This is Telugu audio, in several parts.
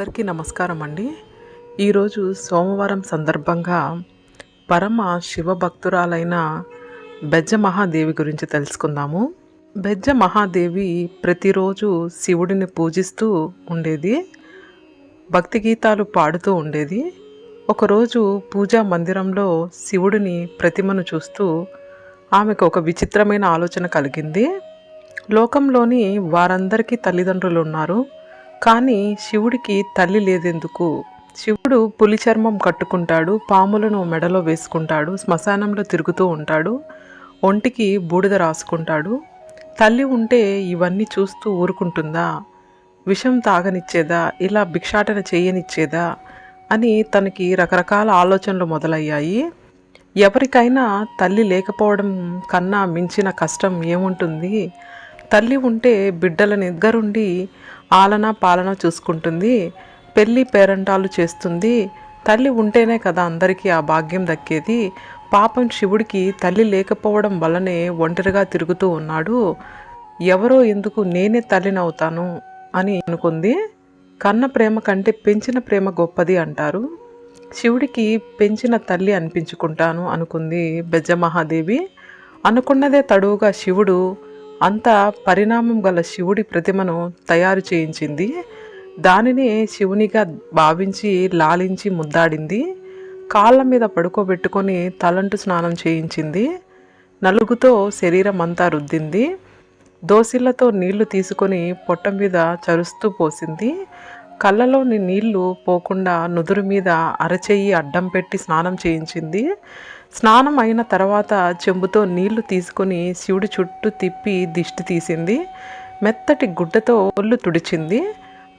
అందరికీ నమస్కారం అండి ఈరోజు సోమవారం సందర్భంగా పరమ శివభక్తురాలైన బెజ్జ మహాదేవి గురించి తెలుసుకుందాము. బెజ్జ మహాదేవి ప్రతిరోజు శివుడిని పూజిస్తూ ఉండేది. భక్తి గీతాలు పాడుతూ ఉండేది. ఒకరోజు పూజా మందిరంలో శివుడిని ప్రతిమను చూస్తూ ఆమెకు ఒక విచిత్రమైన ఆలోచన కలిగింది. లోకంలోని వారందరికీ తల్లిదండ్రులు ఉన్నారు. కానీ శివుడికి తల్లి లేదెందుకు? శివుడు పులి చర్మం కట్టుకుంటాడు పాములను మెడలో వేసుకుంటాడు శ్మశానంలో తిరుగుతూ ఉంటాడు ఒంటికి బూడిద రాసుకుంటాడు. తల్లి ఉంటే ఇవన్నీ చూస్తూ ఊరుకుంటుందా? విషం తాగనిచ్చేదా? ఇలా భిక్షాటన చేయనిచ్చేదా? అని తనకి రకరకాల ఆలోచనలు మొదలయ్యాయి. ఎవరికైనా తల్లి లేకపోవడం కన్నా మించిన కష్టం ఏముంటుంది? తల్లి ఉంటే బిడ్డల దగ్గరుండి ఆలన పాలన చూసుకుంటుంది. పెళ్ళి పేరంటాలు చేస్తుంది. తల్లి ఉంటేనే కదా అందరికీ ఆ భాగ్యం దక్కేది. పాపం శివుడికి తల్లి లేకపోవడం వల్లనే ఒంటరిగా తిరుగుతూ ఉన్నాడు. ఎవరో ఎందుకు నేనే తల్లినవుతాను అని అనుకుంది. కన్న ప్రేమ కంటే పెంచిన ప్రేమ గొప్పది అంటారు. శివుడికి పెంచిన తల్లి అనిపించుకుంటాను అనుకుంది బెజ్జమహాదేవి. అనుకున్నదే తడువుగా శివుడు అంత పరిణామం గల శివుడి ప్రతిమను తయారు చేయించింది. దానిని శివునిగా భావించి లాలించి ముద్దాడింది. కాళ్ళ మీద పడుకోబెట్టుకొని తలంటు స్నానం చేయించింది. నలుగుతో శరీరం అంతా రుద్దింది. దోసిళ్ళతో నీళ్ళు తీసుకొని పొట్ట మీద చరుస్తూ పోసింది. కళ్ళలోని నీళ్ళు పోకుండా నుదురు మీద అరచెయ్యి అడ్డం పెట్టి స్నానం చేయించింది. స్నానం అయిన తర్వాత చెంబుతో నీళ్ళు తీసుకొని శివుడి చుట్టూ తిప్పి దిష్టి తీసింది. మెత్తటి గుడ్డతో ఒళ్ళు తుడిచింది.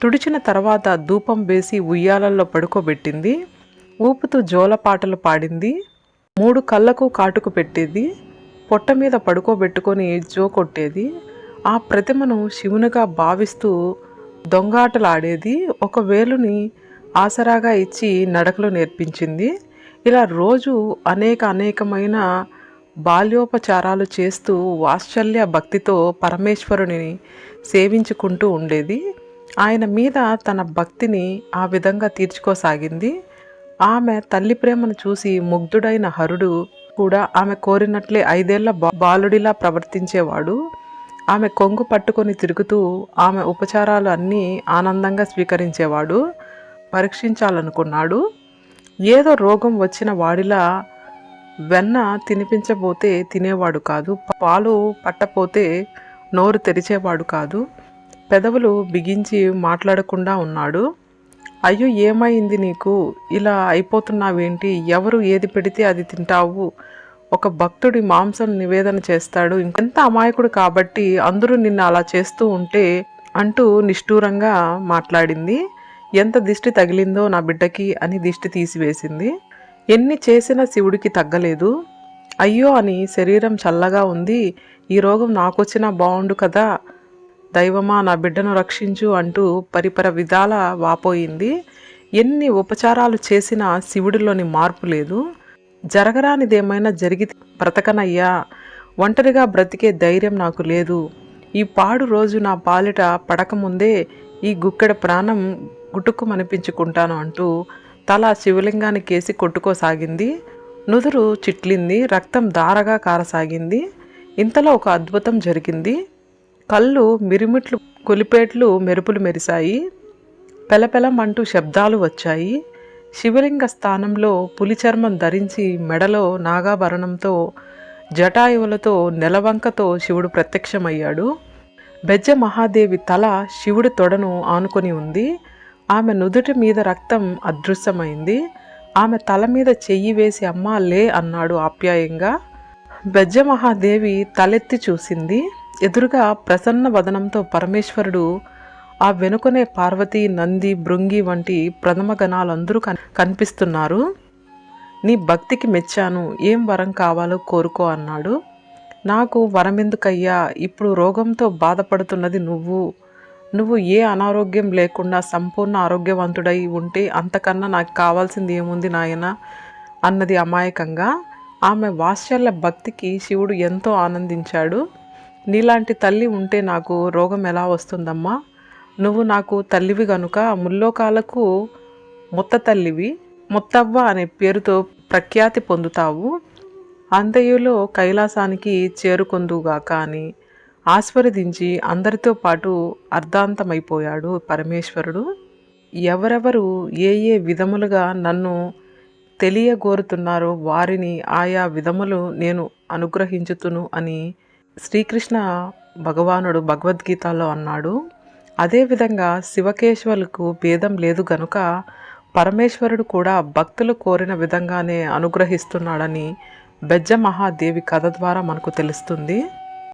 తుడిచిన తర్వాత ధూపం వేసి ఉయ్యాలల్లో పడుకోబెట్టింది. ఊపుతూ జోలపాటలు పాడింది. మూడు కళ్ళకు కాటుకు పెట్టేది. పొట్ట మీద పడుకోబెట్టుకొని జో కొట్టేది. ఆ ప్రతిమను శివునిగా భావిస్తూ దొంగాటలాడేది. ఒక వేలుని ఆసరాగా ఇచ్చి నడకలు నేర్పించింది. ఇలా రోజు అనేక అనేకమైన బాల్యోపచారాలు చేస్తూ వాత్సల్య భక్తితో పరమేశ్వరుని సేవించుకుంటూ ఉండేది. ఆయన మీద తన భక్తిని ఆ విధంగా తీర్చుకోసాగింది. ఆమె తల్లి ప్రేమను చూసి ముగ్ధుడైన హరుడు కూడా ఆమె కోరినట్లే ఐదేళ్ళ బాలుడిలా ప్రవర్తించేవాడు. ఆమె కొంగు పట్టుకొని తిరుగుతూ ఆమె ఉపచారాలు అన్నీ ఆనందంగా స్వీకరించేవాడు పరీక్షించాలనుకున్నాడు. ఏదో రోగం వచ్చిన వాడిలా వెన్న తినిపించబోతే తినేవాడు కాదు పాలు పట్టపోతే నోరు తెరిచేవాడు కాదు. పెదవులు బిగించి మాట్లాడకుండా ఉన్నాడు. అయ్యో ఏమైంది నీకు? ఇలా అయిపోతున్నావేంటి? ఎవరు ఏది పెడితే అది తింటావు? ఒక భక్తుడి మాంసం నివేదన చేస్తాడు. ఇంకెంత అమాయకుడు కాబట్టి అందరూ నిన్ను అలా చేస్తూ ఉంటే అంటూ నిష్ఠూరంగా మాట్లాడింది. ఎంత దిష్టి తగిలిందో నా బిడ్డకి అని దిష్టి తీసివేసింది. ఎన్ని చేసినా శివుడికి తగ్గలేదు. అయ్యో అని శరీరం చల్లగా ఉంది. ఈ రోగం నాకొచ్చినా బాగుండు కదా. దైవమా నా బిడ్డను రక్షించు అంటూ పరిపర విధాల వాపోయింది. ఎన్ని ఉపచారాలు చేసినా శివుడిలోని మార్పు లేదు. జరగరానిదేమైనా జరిగి బ్రతకనయ్యా. ఒంటరిగా బ్రతికే ధైర్యం నాకు లేదు. ఈ పాడు రోజు నా పాలిట పడకముందే ఈ గుక్కెడ ప్రాణం గుటుక్కుమనిపించుకుంటాను అంటూ తల శివలింగానికేసి కొట్టుకోసాగింది. నుదురు చిట్లింది రక్తం దారగా కారసాగింది. ఇంతలో ఒక అద్భుతం జరిగింది. కళ్ళు మిరిమిట్లు కొలిపేట్లు మెరుపులు మెరిశాయి. పెలపెలమంటూ శబ్దాలు వచ్చాయి. శివలింగ స్థానంలో పులి చర్మం ధరించి మెడలో నాగాభరణంతో జటాయువులతో నెలవంకతో శివుడు ప్రత్యక్షమయ్యాడు. బెజ్జ మహాదేవి తల శివుడి తొడను ఆనుకొని ఉంది. ఆమె నుదుటి మీద రక్తం అదృశ్యమైంది. ఆమె తల మీద చెయ్యి వేసి అమ్మా లే అన్నాడు ఆప్యాయంగా. బెజ్జ మహాదేవి తలెత్తి చూసింది. ఎదురుగా ప్రసన్న వదనంతో పరమేశ్వరుడు ఆ వెనుకనే పార్వతి నంది భృంగి వంటి ప్రథమ గణాలందరూ కన్ కనిపిస్తున్నారు. నీ భక్తికి మెచ్చాను. ఏం వరం కావాలో కోరుకో అన్నాడు. నాకు వరమెందుకయ్యా? ఇప్పుడు రోగంతో బాధపడుతున్నది నువ్వు. నువ్వు ఏ అనారోగ్యం లేకుండా సంపూర్ణ ఆరోగ్యవంతుడై ఉంటే అంతకన్నా నాకు కావాల్సింది ఏముంది నాయన? అన్నది అమాయకంగా. ఆమె వాత్సల్య భక్తికి శివుడు ఎంతో ఆనందించాడు. నీలాంటి తల్లి ఉంటే నాకు రోగం ఎలా వస్తుందమ్మా? నువ్వు నాకు తల్లివి గనుక ముల్లోకాలకు ముత్త తల్లివి ముత్తవ్వ అనే పేరుతో ప్రఖ్యాతి పొందుతావు. అంతయులో కైలాసానికి చేరుకుందుగాక అని. ఆస్వాదించి అందరితో పాటు అర్ధాంతమైపోయాడు పరమేశ్వరుడు. ఎవరెవరు ఏ ఏ విధములుగా నన్ను తెలియగోరుతున్నారో వారిని ఆయా విధములు నేను అనుగ్రహించుతును అని శ్రీకృష్ణ భగవానుడు భగవద్గీతలో అన్నాడు. అదేవిధంగా శివకేశ్వరులకు భేదం లేదు గనుక పరమేశ్వరుడు కూడా భక్తులు కోరిన విధంగానే అనుగ్రహిస్తున్నాడని బెజ్జ మహాదేవి కథ ద్వారా మనకు తెలుస్తుంది.